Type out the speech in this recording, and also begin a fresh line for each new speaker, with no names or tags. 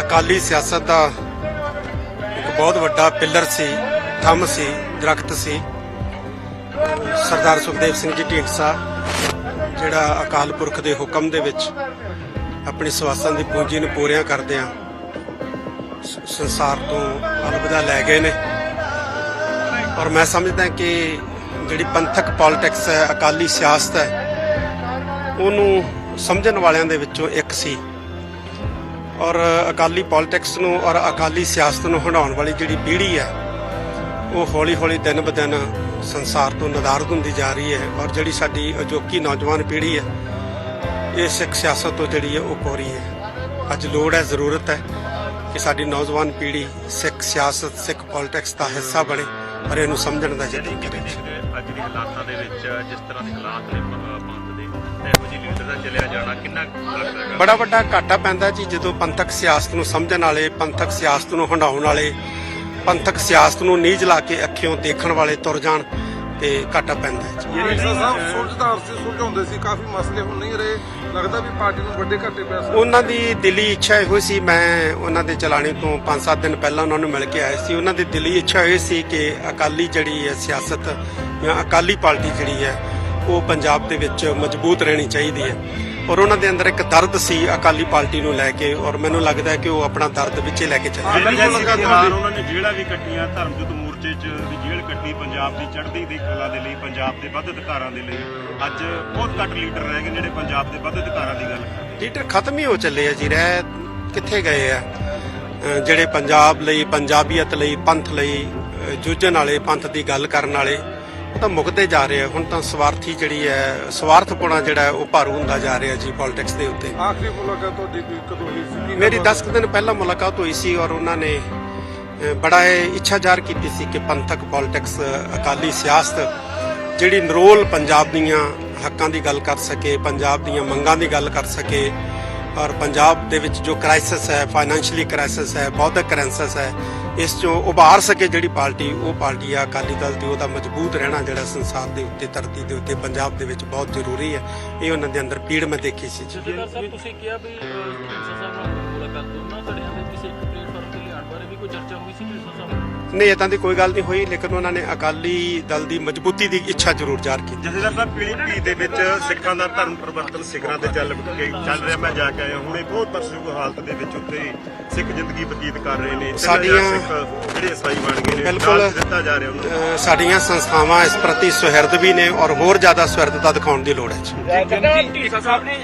ਅਕਾਲੀ ਸਿਆਸਤ ਦਾ ਇੱਕ ਬਹੁਤ ਵੱਡਾ ਪਿੱਲਰ ਸੀ, ਥੰਮ ਸੀ, ਦਰਖਤ ਸੀ। ਸਰਦਾਰ ਸੁਖਦੇਵ ਸਿੰਘ ਜੀ ਢੀਂਡਸਾ, ਜਿਹੜਾ ਅਕਾਲ ਪੁਰਖ ਦੇ ਹੁਕਮ ਦੇ ਵਿੱਚ ਆਪਣੀ ਸਵਾਸਾਂ ਦੀ ਪੂੰਜੀ ਨੂੰ ਪੂਰਿਆਂ ਕਰਦਿਆਂ ਸ- ਸੰਸਾਰ ਤੋਂ ਅਲਵਿਦਾ ਲੈ ਗਏ ਨੇ। ਔਰ ਮੈਂ ਸਮਝਦਾ ਕਿ ਜਿਹੜੀ ਪੰਥਕ ਪੋਲਿਟਿਕਸ ਹੈ, ਅਕਾਲੀ ਸਿਆਸਤ ਹੈ, ਉਹਨੂੰ ਸਮਝਣ ਵਾਲਿਆਂ ਦੇ ਵਿੱਚੋਂ ਇੱਕ ਸੀ। ਔਰ ਅਕਾਲੀ ਪੋਲਿਟਿਕਸ ਨੂੰ ਔਰ ਅਕਾਲੀ ਸਿਆਸਤ ਨੂੰ ਹੰਡਾਉਣ ਵਾਲੀ ਜਿਹੜੀ ਪੀੜ੍ਹੀ ਹੈ, ਉਹ ਹੌਲੀ-ਹੌਲੀ ਦਿਨ ਬ ਦਿਨ ਸੰਸਾਰ ਤੋਂ ਨਦਾਰਦ ਹੁੰਦੀ ਜਾ ਰਹੀ ਹੈ ਔਰ ਜਿਹੜੀ ਸਾਡੀ ਅਜੋਕੀ ਨੌਜਵਾਨ ਪੀੜ੍ਹੀ ਹੈ, ਇਹ ਸਿੱਖ ਸਿਆਸਤ ਤੋਂ ਜਿਹੜੀ ਹੈ, ਉਹ ਕੋਰੀ ਹੈ। ਅੱਜ ਲੋੜ ਹੈ, ਜ਼ਰੂਰਤ ਹੈ ਕਿ ਸਾਡੀ ਨੌਜਵਾਨ ਪੀੜ੍ਹੀ ਸਿੱਖ ਸਿਆਸਤ, ਸਿੱਖ ਪੋਲਿਟਿਕਸ ਦਾ ਹਿੱਸਾ ਬਣੇ ਔਰ ਇਹਨੂੰ ਸਮਝਣ ਦਾ ਯਤਨ ਕਰੇ।
ਅੱਜ ਦੇ ਹਾਲਾਤਾਂ ਦੇ ਵਿੱਚ ਜਿਸ ਤਰ੍ਹਾਂ ਦੇ ਹਾਲਾਤ ਨੇ ਚਲਿਆ ਜਾਣਾ ਕਿੰਨਾ
ਬੜਾ ਵੱਡਾ ਘਾਟਾ ਪੈਂਦਾ ਜੀ ਜਦੋਂ ਪੰਥਕ ਸਿਆਸਤ ਨੂੰ ਸਮਝਣ ਵਾਲੇ ਪੰਥਕ ਸਿਆਸਤ ਨੂੰ ਹੰਡਾਉਣ ਵਾਲੇ ਪੰਥਕ ਸਿਆਸਤ ਨੂੰ ਨੀਝ ਲਾ ਕੇ ਅੱਖਿਓਂ ਦੇਖਣ ਵਾਲੇ ਤੁਰ ਜਾਣ ਤੇ ਘਾਟਾ ਪੈਂਦਾ ਜੀ।
ਢੀਂਡਸਾ ਸਾਹਿਬ ਸੁਲਝਦਾਰ ਸੀ ਸੁਲਝਾਉਂਦੇ ਸੀ ਕਾਫੀ ਮਸਲੇ ਹੁਣ ਨਹੀਂ ਰਹੇ। ਲੱਗਦਾ ਵੀ ਪਾਰਟੀ ਨੂੰ ਵੱਡੇ ਘਾਟੇ ਪੈ ਸਕਦੇ।
ਉਹਨਾਂ ਦੀ ਦਿਲੀ ਇੱਛਾ ਇਹੋ ਸੀ ਮੈਂ ਉਹਨਾਂ ਦੇ ਚਲਾਣੇ ਤੋਂ 5-7 ਦਿਨ ਪਹਿਲਾਂ ਉਹਨਾਂ ਨੂੰ ਮਿਲ ਕੇ ਆਇਆ ਸੀ। ਉਹਨਾਂ ਦੀ ਦਿਲੀ ਇੱਛਾ ਇਹ ਸੀ ਕਿ ਅਕਾਲੀ ਜਿਹੜੀ ਹੈ ਸਿਆਸਤ ਜਾਂ ਅਕਾਲੀ ਪਾਰਟੀ ਜਿਹੜੀ ਹੈ ਉਹ ਪੰਜਾਬ ਦੇ ਵਿੱਚ ਮਜ਼ਬੂਤ ਰਹਿਣੀ ਚਾਹੀਦੀ ਹੈ। ਔਰ ਉਹਨਾਂ ਦੇ ਅੰਦਰ ਇੱਕ ਦਰਦ ਸੀ ਅਕਾਲੀ ਪਾਰਟੀ ਨੂੰ ਲੈ ਕੇ ਔਰ ਮੈਨੂੰ ਲੱਗਦਾ ਹੈ ਕਿ ਉਹ ਆਪਣਾ ਦਰਦ ਵਿੱਚੇ ਲੈ ਕੇ ਚੱਲੇ।
ਬਿਲਕੁਲ
ਜਿਹੜੀ ਉਹਨਾਂ ਨੇ ਵੀ ਕੱਟੀਆਂ ਧਰਮਯੁੱਧ ਮੋਰਚੇ 'ਚ ਵੀ ਜੇਲ੍ਹ ਕੱਟੀ ਪੰਜਾਬ ਦੀ ਚੜ੍ਹਦੀ ਦੀ ਕਲਾ ਦੇ ਲਈ ਪੰਜਾਬ ਦੇ ਵੱਧ ਅਧਿਕਾਰਾਂ ਦੇ ਲਈ। ਅੱਜ ਬਹੁਤ ਘੱਟ ਲੀਡਰ ਰਹਿ ਗਏ ਜਿਹੜੇ ਪੰਜਾਬ ਦੇ ਵੱਧ ਅਧਿਕਾਰਾਂ ਦੀ ਗੱਲ ਕਰਦੇ।
ਲੀਡਰ ਖਤਮ ਹੀ ਹੋ ਚੱਲੇ ਆ ਜੀ ਰਹਿ ਕਿੱਥੇ ਗਏ ਆ? ਜਿਹੜੇ ਪੰਜਾਬ ਲਈ ਪੰਜਾਬੀਅਤ ਲਈ ਪੰਥ ਲਈ ਜੂਝਣ ਵਾਲੇ ਪੰਥ ਦੀ ਗੱਲ ਕਰਨ ਵਾਲੇ ਤਾਂ ਮੁੱਕਦੇ ਜਾ ਰਹੇ ਆ ਹੁਣ ਤਾਂ ਸਵਾਰਥੀ ਜਿਹੜੀ ਹੈ ਸਵਾਰਥਪੁਣਾ ਜਿਹੜਾ ਉਹ ਭਾਰੂ ਹੁੰਦਾ ਜਾ ਰਿਹਾ ਜੀ ਪੋਲਿਟਿਕਸ ਦੇ ਉੱਤੇ।
ਆਖਰੀ ਮੁਲਾਕਾਤ ਤੁਹਾਡੀ ਕੋਈ ਕਦੋਂ ਹੋਈ ਸੀ?
ਮੇਰੀ
ਗੱਲਬਾਤ
10 ਕੁ ਦਿਨ ਪਹਿਲਾਂ ਮੁਲਾਕਾਤ ਹੋਈ ਸੀ ਔਰ ਉਹਨਾਂ ਨੇ ਬੜਾ ਇੱਛਾ ਜ਼ਾਹਰ ਕੀਤੀ ਸੀ ਕਿ ਪੰਥਕ ਪੋਲਿਟਿਕਸ ਅਕਾਲੀ ਸਿਆਸਤ ਜਿਹੜੀ ਨਰੋਲ ਪੰਜਾਬ ਦੀਆਂ ਹੱਕਾਂ ਦੀ ਗੱਲ ਕਰ ਸਕੇ ਪੰਜਾਬ ਦੀਆਂ ਮੰਗਾਂ ਦੀ ਗੱਲ ਕਰ ਸਕੇ ਔਰ ਪੰਜਾਬ ਦੇ ਵਿੱਚ ਜੋ ਕ੍ਰਾਈਸਿਸ ਹੈ ਫਾਈਨੈਂਸ਼ੀਅਲੀ ਕ੍ਰਾਈਸਿਸ ਹੈ ਬੌਧਿਕ ਕ੍ਰਾਈਸਿਸ ਹੈ ਇਸ ਚੋਂ ਉਭਾਰ ਸਕੇ ਜਿਹੜੀ ਪਾਰਟੀ, ਉਹ ਪਾਰਟੀ ਆ, ਅਕਾਲੀ ਦਲ ਤੇ ਉਹਦਾ ਮਜ਼ਬੂਤ ਰਹਿਣਾ ਜਿਹੜਾ ਸੰਸਾਰ ਦੇ ਉੱਤੇ, ਧਰਤੀ ਦੇ ਉੱਤੇ, ਪੰਜਾਬ ਦੇ ਵਿੱਚ ਬਹੁਤ ਜ਼ਰੂਰੀ ਹੈ। ਇਹ ਉਹਨਾਂ ਦੇ ਅੰਦਰ ਪੀੜ ਮੈਂ ਦੇਖੀ ਸੀ ਜੀ।
ਸਾਹਿਬ, ਤੁਸੀਂ ਕਿਹਾ ਵੀ ਸਾਹਿਬ ਨਾਲ ਮੁਲਾਕਾਤ ਦੋਨਾਂ ਧੜਿਆਂ ਦੇ ਕਿਸੇ ਇੱਕ ਪਲੇਟਫਾਰਮ ਤੇ ਲਿਆਉਣ ਬਾਰੇ ਵੀ ਕੋਈ ਚਰਚਾ ਹੋਈ ਸੀ ਸਾਹਿਬ
ਨਹੀਂ ਇਦਾਂ ਦੀ ਕੋਈ ਗੱਲ ਨਹੀਂ ਹੋਈ ਲੇਕਿਨ ਉਹਨਾਂ ਨੇ ਅਕਾਲੀ ਦਲ ਦੀ ਮਜ਼ਬੂਤੀ ਦੀ ਇੱਛਾ ਜ਼ਰੂਰ ਜ਼ਾਹਰ ਕੀਤੀ
ਜਥੇਦਾਰ ਸਾਹਿਬ ਪੀੜੀ ਪੀੜੀ ਦੇ ਵਿੱਚ ਸਿੱਖਾਂ ਦਾ ਧਰਮ ਪਰਿਵਰਤਨ ਸਿਖਰਾਂ ਤੇ ਚੱਲ ਕੇ ਚੱਲ ਰਿਹਾ ਮੈਂ ਜਾ ਕੇ ਆਇਆ ਹੁਣੇ ਬਹੁਤ ਤਰਸਯੋਗ ਹਾਲਤ ਦੇ ਵਿੱਚ ਉੱਥੇ ਸਿੱਖ ਜ਼ਿੰਦਗੀ ਬਤੀਤ ਕਰ ਰਹੇ ਨੇ
ਸਾਡੀਆਂ-
ਜਿਹੜੇ ਈਸਾਈ ਬਣ ਗਏ ਨੇ
ਬਿਲਕੁਲ।
ਦਿੱਤਾ ਜਾ ਰਿਹਾ ਉਹਨਾਂ
ਸਾਡੀਆਂ ਸੰਸਥਾਵਾਂ ਇਸ ਪ੍ਰਤੀ ਸੁਹਿਰਦ ਵੀ ਨੇ ਔਰ ਹੋਰ ਜ਼ਿਆਦਾ ਸੁਹਿਰਦਤਾ ਦਿਖਾਉਣ ਦੀ ਲੋੜ ਹੈ ਜੀ
ਢੀਂਡਸਾ ਸਾਹਿਬ ਨੇ